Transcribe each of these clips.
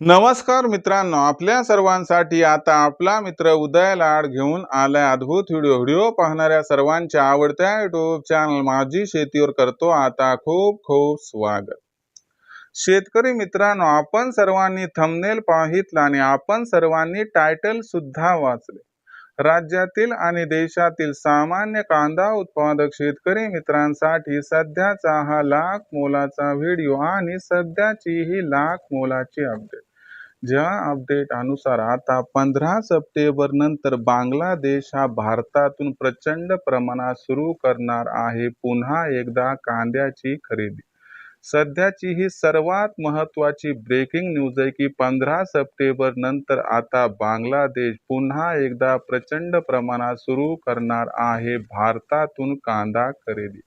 नमस्कार मित्रांनो आपल्या सर्वांसाठी आता आपला मित्र उदय लाड घेऊन आलाय अद्भुत व्हिडिओ. व्हिडिओ पाहणाऱ्या सर्वांच्या आवडत्या युट्यूब चॅनल माझी शेतीवर करतो आता खूप खूप स्वागत. शेतकरी मित्रांनो आपण सर्वांनी थंबनेल पाहितला आणि आपण सर्वांनी टायटल सुद्धा वाचले. राज्यातील आणि देशातील सामान्य कांदा उत्पादक शेतकरी मित्रांसाठी सध्याचा हा लाख मोलाचा व्हिडिओ आणि सध्याची ही लाख मोलाची अपडेट ज्या अपडेट अनुसार आता पंधरा सप्टेंबर नंतर बांगलादेश हा भारतातून प्रचंड प्रमाणात सुरू करणार आहे. पुन्हा एकदा कांद्याची खरेदी. सध्याची ही सर्वात महत्वाची ब्रेकिंग न्यूज आहे की पंधरा सप्टेंबर नंतर आता बांगलादेश पुन्हा एकदा प्रचंड प्रमाणात सुरू करणार आहे. भारतातून कांदा खरेदी.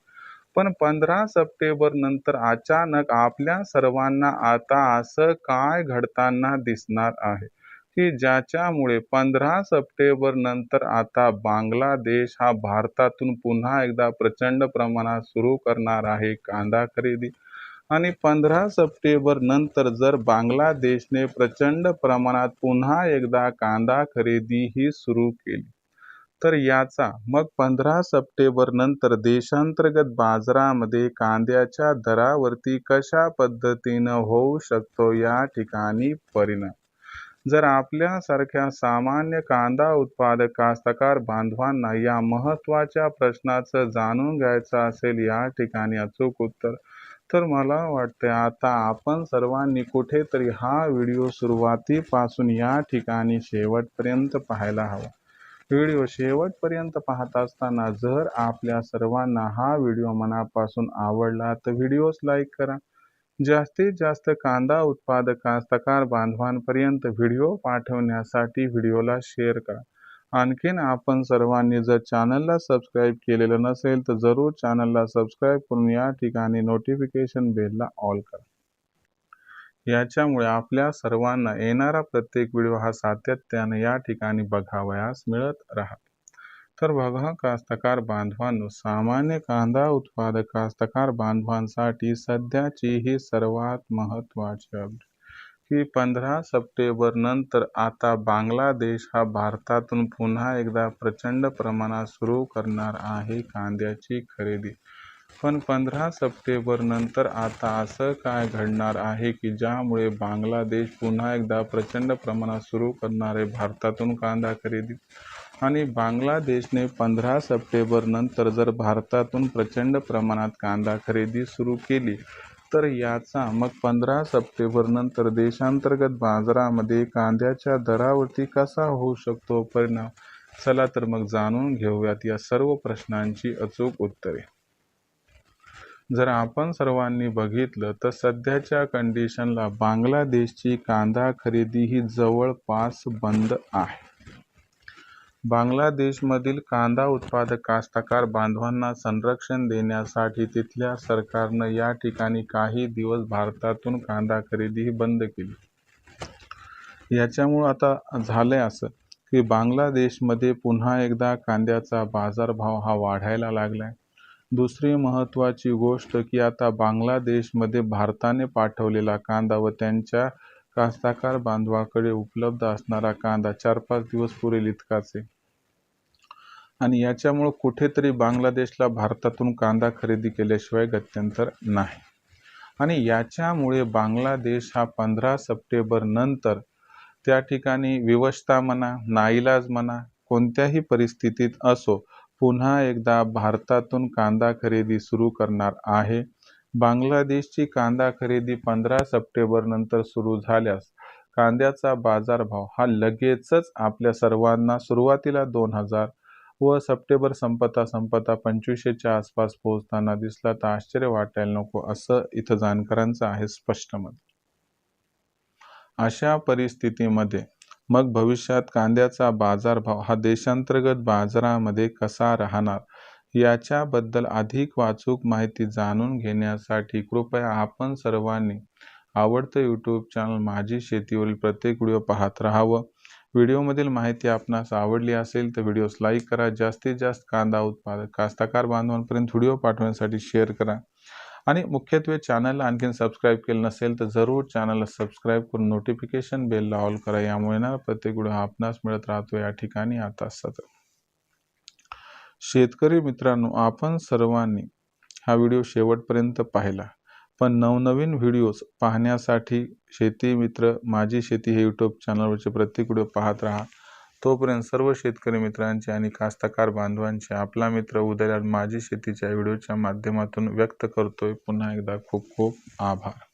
पण पंधरा सप्टेंबर नंतर अचानक आपल्या सर्वांना आता असं काय घडताना दिसणार आहे? की ज्याच्यामुळे पंधरा सप्टेंबर नंतर आता बांगलादेश हा भारतातून पुन्हा एकदा प्रचंड प्रमाणात सुरू करणार आहे कांदा खरेदी? आणि पंधरा सप्टेंबर नंतर जर बांगलादेशने प्रचंड प्रमाणात पुन्हा एकदा कांदा खरेदी ही सुरू केली तर याचा मग पंधरा सप्टेंबर नंतर देशांतर्गत बाजारामध्ये कांद्याच्या दरावरती कशा पद्धतीनं होऊ शकतो या ठिकाणी परिणाम? जर आपल्यासारख्या सामान्य कांदा उत्पादक कास्तकार बांधवांना या महत्त्वाच्या प्रश्नाचं जाणून घ्यायचं असेल या ठिकाणी अचूक उत्तर तर मला वाटतं आता आपण सर्वांनी कुठेतरी हा व्हिडिओ सुरुवातीपासून या ठिकाणी शेवटपर्यंत पाहायला हवा. व्हिडिओ शेवटपर्यंत पाहत असताना जर आपल्या सर्वांना हा व्हिडिओ मनापासून आवडला तर व्हिडिओस लाईक करा. जास्तीत जास्त कांदा उत्पादक कास्तकार बांधवांपर्यंत व्हिडिओ पाठवण्यासाठी व्हिडिओला शेअर करा. आणखीन आपण सर्वांनी जर चॅनलला सबस्क्राईब केलेलं नसेल तर जरूर चॅनलला सबस्क्राईब करून या ठिकाणी नोटिफिकेशन बेलला ऑल करा. याच्यामुळे आपल्या सर्वांना येणारा प्रत्येक व्हिडिओ हा सातत्याने या ठिकाणी बघावयास मिळत राहतो. तर बघा कास्तकार बांधवांनो सामान्य कांदा उत्पादक कास्तकार बांधवांसाठी सध्याची ही सर्वात महत्त्वाची अपडेट की पंधरा सप्टेंबर नंतर आता बांगलादेश हा भारतातून पुन्हा एकदा प्रचंड प्रमाणात सुरू करणार आहे कांद्याची खरेदी. पण पंधरा सप्टेंबरनंतर आता असं काय घडणार आहे की ज्यामुळे बांगलादेश पुन्हा एकदा प्रचंड प्रमाणात सुरू करणार आहे? भारतातून कांदा खरेदी आणि बांगलादेशने पंधरा सप्टेंबरनंतर जर भारतातून प्रचंड प्रमाणात कांदा खरेदी सुरू केली तर याचा मग पंधरा सप्टेंबरनंतर देशांतर्गत बाजारामध्ये कांद्याच्या दरावरती कसा होऊ शकतो परिणाम? चला तर मग जाणून घेऊयात या सर्व प्रश्नांची अचूक उत्तरे. जर आपण सर्वांनी बघितलं तर सध्याच्या कंडिशनला बांगलादेशची कांदा खरेदी ही जवळपास बंद आहे. बांगलादेशमधील कांदा उत्पादक कास्तकार बांधवांना संरक्षण देण्यासाठी तिथल्या सरकारनं या ठिकाणी काही दिवस भारतातून कांदा खरेदी बंद केली. याच्यामुळं आता झालंय असं की बांगलादेशमध्ये पुन्हा एकदा कांद्याचा बाजारभाव हा वाढायला लागलाय. दुसरी महत्त्वाची गोष्ट की आता बांगलादेशमध्ये भारताने पाठवलेला कांदा व त्यांच्या कास्ताकार बांधवाकडे उपलब्ध असणारा कांदा चार पाच दिवस पुरेल इतकाच. आहे आणि याच्यामुळं कुठेतरी बांगलादेशला भारतातून कांदा खरेदी केल्याशिवाय गत्यंतर नाही. आणि याच्यामुळे बांगलादेश हा पंधरा सप्टेंबर नंतर त्या ठिकाणी विवशता म्हणा नाईलाज म्हणा कोणत्याही परिस्थितीत असो पुन्हा एकदा भारतातून कांदा खरेदी सुरू करणार आहे. बांगलादेशची कांदा खरेदी पंधरा सप्टेंबर नंतर सुरू झाल्यास कांद्याचा बाजारभाव हा लगेचच आपल्या सर्वांना सुरुवातीला दोन हजार व सप्टेंबर संपता संपता पंचवीसशेच्या आसपास पोहोचताना दिसला तर आश्चर्य वाटायला नको असं इथं जाणकारांचं आहे स्पष्ट मत. अशा परिस्थितीमध्ये मग भविष्यात कांद्याचा बाजारभाव हा देशांतर्गत बाजारामध्ये कसा राहणार याच्याबद्दल अधिक वाचूक माहिती जाणून घेण्यासाठी कृपया आपण सर्वांनी आवडतं यूट्यूब चॅनल माझी शेतीवरील प्रत्येक व्हिडिओ पाहत राहावं. व्हिडिओमधील माहिती आपणास आवडली असेल तर व्हिडिओस लाईक करा जास्तीत जास्त कांदा उत्पादक कास्तकार बांधवांपर्यंत व्हिडिओ पाठवण्यासाठी शेअर करा. आणि मुख्यत्वे चॅनलला आणखीन सबस्क्राईब केलं नसेल तर जरूर चॅनलला सबस्क्राईब करून नोटिफिकेशन बेलला ऑल करा. यामुळे ना प्रत्येक व्हिडिओ हा आपणास मिळत राहतो. या ठिकाणी आता सतत. शेतकरी मित्रांनो आपण सर्वांनी हा व्हिडिओ शेवटपर्यंत पाहिला. पण नवनवीन व्हिडिओज पाहण्यासाठी शेती मित्र माझी शेती हे यूट्यूब चॅनलवरचे प्रत्येक व्हिडिओ पाहत राहा. तोपर्यंत सर्व शेतकरी मित्रांचे आणि कास्तकार बांधवांचे आपला मित्र उदयराज माझी शेतीच्या व्हिडिओच्या माध्यमातून व्यक्त करतोय. पुन्हा एकदा खूप खूप आभार.